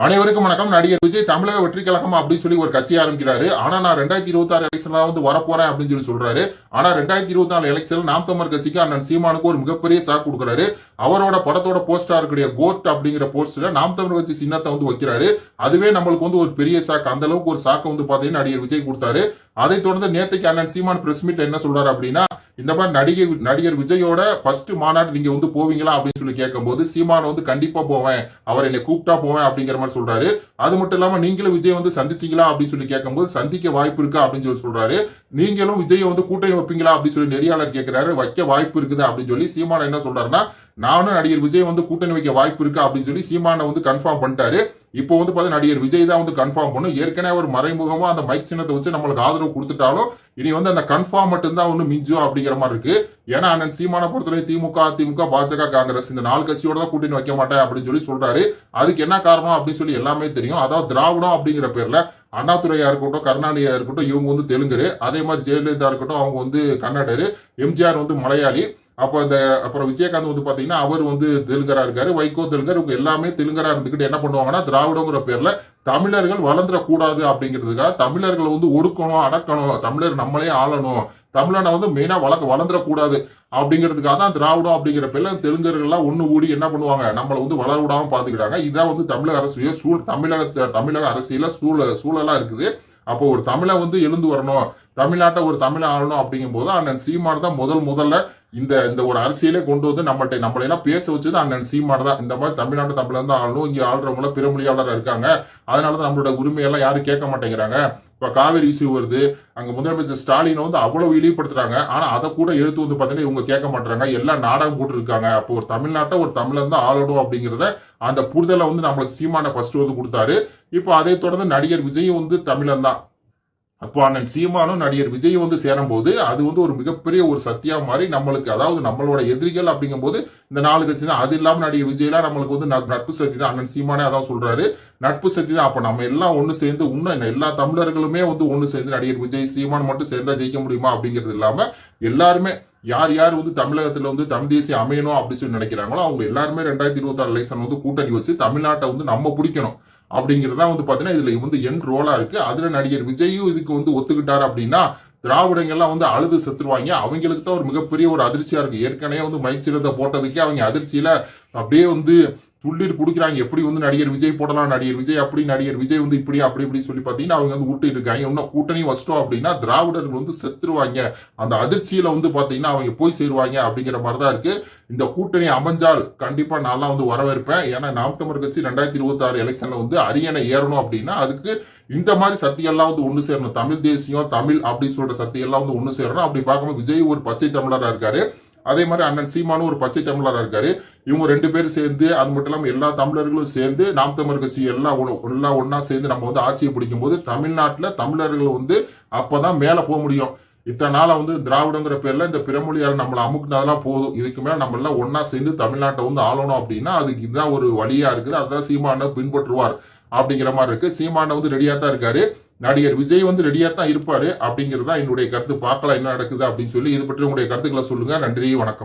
அனைவருக்கும் வணக்கம். நடிகர் விஜய் தமிழக வெற்றி கழகம் அப்படின்னு சொல்லி ஒரு கட்சி ஆரம்பிக்கிறாரு. ஆனா நான் ரெண்டாயிரத்தி இருபத்தி ஆறு எலெக்ஷன்ல வந்து வரப்போறேன் அப்படின்னு சொல்லி சொல்றாரு. ஆனா ரெண்டாயிரத்தி இருபத்தி நாலு எலெக்ஷன் நாம் தமிழர் கட்சிக்கு அண்ணன் சீமானுக்கு ஒரு மிகப்பெரிய சாக்கு கொடுக்குறாரு. அவரோட படத்தோட போஸ்டா இருக்கக்கூடிய கோட் அப்படிங்கிற போஸ்டர்ல நாம் தமிழ் கட்சி சின்னத்தை வந்து வைக்கிறாரு. அதுவே நம்மளுக்கு வந்து ஒரு பெரிய சாக்கு அந்த அளவுக்கு ஒரு சாக்கை வந்து பாத்தீங்கன்னா நடிகர் விஜய் கொடுத்தாரு. அதை தொடர்ந்து நேத்தைக்கு அண்ணன் சீமான் பிரஸ் மீட் என்ன சொல்றாரு அப்படின்னா இந்த மாதிரி நடிகை நடிகர் விஜயோட ஃபர்ஸ்ட் மாநாடு நீங்க வந்து போவீங்களா அப்படின்னு சொல்லி கேட்கும்போது சீமான் வந்து கண்டிப்பா போவேன் அவர் என்னை கூப்பிட்டா போவேன் அப்படிங்கிற மாதிரி சொல்றாரு. அது மட்டும் இல்லாம நீங்களும் விஜய் வந்து சந்திச்சீங்களா அப்படின்னு சொல்லி கேட்கும்போது சந்திக்க வாய்ப்பு இருக்கா அப்படின்னு சொல்லி சொல்றாரு. நீங்களும் விஜய் வந்து கூட்டணி வைப்பீங்களா அப்படின்னு சொல்லி நெறியாளர் கேட்கிறாரு. வைக்க வாய்ப்பு இருக்குது அப்படின்னு சொல்லி சீமான் என்ன சொல்றாருன்னா நானும் நடிகர் விஜய் வந்து கூட்டணி வைக்க வாய்ப்பு இருக்கு அப்படின்னு சொல்லி சீமானை வந்து கன்ஃபார்ம் பண்ணிட்டாரு. இப்போ வந்து பார்த்தா நடிகர் விஜய் தான் வந்து கன்ஃபார்ம் பண்ணும் ஏற்கனவே ஒரு மறைமுகமா அந்த மைக் சின்னத்தை வச்சு நம்மளுக்கு ஆதரவு கொடுத்துட்டாலும் இனி வந்து அந்த கன்ஃபார்ம் மட்டும்தான் ஒண்ணு மிஞ்சும் அப்படிங்கிற மாதிரி இருக்கு. ஏன்னா அண்ணன் சீமான பொறுத்தவரை திமுக அதிமுக பாஜக காங்கிரஸ் இந்த நாலு கட்சியோட தான் கூட்டணி வைக்க மாட்டேன் அப்படின்னு சொல்லி சொல்றாரு. அதுக்கு என்ன காரணம் அப்படின்னு சொல்லி எல்லாமே தெரியும். அதாவது திராவிடம் அப்படிங்கிற பேர்ல அண்ணாதுரையா இருக்கட்டும் கருணாநிதியா இருக்கட்டும் இவங்க வந்து தெலுங்கரு. அதே மாதிரி ஜெயலலிதா இருக்கட்டும் அவங்க வந்து கன்னடரு. எம்ஜிஆர் வந்து மலையாளி. அப்போ இந்த அப்புறம் விஜயகாந்த் வந்து பாத்தீங்கன்னா அவர் வந்து தெலுங்கரா இருக்காரு வைகோ தெலுங்கர் இவங்க எல்லாமே தெலுங்கரா இருந்துகிட்டு என்ன பண்ணுவாங்கன்னா திராவிடங்கிற பேர்ல தமிழர்கள் வளர்ந்துடக்கூடாது அப்படிங்கிறதுக்காக தமிழர்களை வந்து ஒடுக்கணும் அடக்கணும் தமிழர் நம்மளே ஆளணும் தமிழனை வந்து மெயினா வளர்க்க வளர்ந்துடக்கூடாது அப்படிங்கிறதுக்காக தான் திராவிடம் அப்படிங்கிற பேர்ல தெலுங்கர்கள்லாம் ஒண்ணு கூடி என்ன பண்ணுவாங்க நம்மளை வந்து வளர விடாம பாத்துக்கிட்டாங்க. இதான் வந்து தமிழக அரசு சூழ் தமிழக தமிழக அரசியல சூழ சூழலா இருக்குது. அப்போ ஒரு தமிழை வந்து எழுந்து வரணும் தமிழ்நாட்டை ஒரு தமிழை ஆளணும் அப்படிங்கும் போது அண்ணன் சீமான் தான் முதல் முதல்ல இந்த இந்த ஒரு அரசியலே கொண்டு வந்து நம்மள்ட்ட நம்மள எல்லாம் பேச வச்சது அண்ணன் சீமான் தான். இந்த மாதிரி தமிழ்நாட்டு தமிழர் தான் ஆளணும். இங்க ஆள்றவங்கள பிற மொழியாளராக இருக்காங்க. அதனாலதான் நம்மளோட உரிமையெல்லாம் யாரும் கேட்க மாட்டேங்கிறாங்க. இப்ப காவிரி இஷ்யூ வருது. அங்க முதலமைச்சர் ஸ்டாலினை வந்து அவ்வளவு இழிவுபடுத்துறாங்க. ஆனா அதை கூட எழுத்து வந்து பாத்தீங்கன்னா இவங்க கேட்க மாட்டாங்க எல்லாம் நாடகம் போட்டு இருக்காங்க அப்போ ஒரு தமிழ்நாட்டை ஒரு தமிழன் தான் ஆளணும் அப்படிங்கிறத அந்த புரிதலை வந்து நம்மளுக்கு சீமான ஃபர்ஸ்ட் வந்து கொடுத்தாரு. இப்போ அதை தொடர்ந்து நடிகர் விஜய் வந்து தமிழன் தான். அப்போ அண்ணன் சீமானும் நடிகர் விஜய் வந்து சேரும் போது அது வந்து ஒரு மிகப்பெரிய ஒரு சத்தியா மாதிரி நம்மளுக்கு அதாவது நம்மளோட எதிரிகள் அப்படிங்கும்போது இந்த நாலு கட்சி தான். அது இல்லாம நடிகர் விஜய்லாம் நம்மளுக்கு வந்து நட்பு சக்தி தான். அண்ணன் சீமானே அதான் சொல்றாரு. நட்பு சக்தி தான். அப்ப நம்ம எல்லாம் ஒண்ணு சேர்ந்து இன்னும் எல்லா தமிழர்களுமே வந்து ஒண்ணு சேர்ந்து நடிகர் விஜய் சீமான் மட்டும் சேர்ந்தா ஜெயிக்க முடியுமா அப்படிங்கிறது இல்லாம எல்லாருமே யார் யார் வந்து தமிழகத்துல வந்து தமிழ் தேசியம் அமையணும் அப்படின்னு சொல்லி நினைக்கிறாங்களோ அவங்க எல்லாருமே ரெண்டாயிரத்தி இருபத்தி ஆறு லைசன் வந்து கூட்டணி வச்சு தமிழ்நாட்டை வந்து நம்ம பிடிக்கணும். அப்படிங்கிறதா வந்து பாத்தீங்கன்னா இதுல வந்து என் ரோலா இருக்கு. அதுல நடிகர் விஜயும் இதுக்கு வந்து ஒத்துக்கிட்டாரு அப்படின்னா திராவிடங்கள்லாம் வந்து அழுது செத்துருவாங்க. அவங்களுக்கு தான் ஒரு மிகப்பெரிய ஒரு அதிர்ச்சியா இருக்கு. ஏற்கனவே வந்து மைச்சிரத்தை போட்டதுக்கே அவங்க அதிர்ச்சியில அப்படியே வந்து துள்ளிட்டு குடிக்கிறாங்க. எப்படி வந்து நடிகர் விஜய் போடலாம் நடிகர் விஜய் அப்படி நடிகர் விஜய் வந்து இப்படி அப்படி இப்படி சொல்லி பார்த்தீங்கன்னா அவங்க வந்து விட்டு இருக்காங்க. இன்னும் கூட்டணி வச்சிட்டோம் அப்படின்னா திராவிடர்கள் வந்து செத்துருவாங்க. அந்த அதிர்ச்சியில வந்து பார்த்தீங்கன்னா அவங்க போய் சேருவாங்க அப்படிங்கிற மாதிரி தான் இருக்கு. இந்த கூட்டணி அமைஞ்சால் கண்டிப்பா நான்லாம் வந்து வரவேற்பேன். ஏன்னா நாம் தமிழ் கட்சி ரெண்டாயிரத்தி இருபத்தி ஆறு எலெக்ஷன்ல வந்து அரியணை ஏறணும் அப்படின்னா அதுக்கு இந்த மாதிரி சக்திகள்லாம் வந்து ஒன்று சேரணும். தமிழ் தேசியம் தமிழ் அப்படின்னு சொல்ற சக்திகள்லாம் வந்து ஒன்று சேரணும். அப்படி பார்க்கும்போது விஜய் ஒரு பச்சை தமிழராக இருக்காரு. அதே மாதிரி அண்ணன் சீமானும் ஒரு பச்சை தமிழராக இருக்காரு. இவங்க ரெண்டு பேரும் சேர்ந்து அது மட்டும் இல்லாமல் எல்லா தமிழர்களும் சேர்ந்து நாம் தமிழர் கட்சி எல்லாம் எல்லாம் ஒன்னா சேர்ந்து நம்ம வந்து ஆட்சியை பிடிக்கும் போது தமிழ்நாட்டில் தமிழர்கள் வந்து அப்பதான் மேலே போக முடியும். இத்தனை நாளா வந்து திராவிடங்கிற பேர்ல இந்த பிறமொழியார் நம்மளை அமுக்குனதெல்லாம் போதும். இதுக்கு மேல நம்ம எல்லாம் ஒன்னா சேர்ந்து தமிழ்நாட்டை வந்து ஆளணும் அப்படின்னா அதுக்கு இதுதான் ஒரு வழியா இருக்குது. அதுதான் சீமான பின்பற்றுவார் அப்படிங்கிற மாதிரி இருக்கு. சீமான வந்து ரெடியா தான் இருக்காரு. நடிகர் விஜய் வந்து ரெடியா தான் இருப்பாரு அப்படிங்கறதா என்னுடைய கருத்து. பார்க்கலாம் என்ன நடக்குது அப்படின்னு சொல்லி இது பற்றி உங்களுடைய கருத்துக்களை சொல்லுங்க. நன்றி வணக்கம்.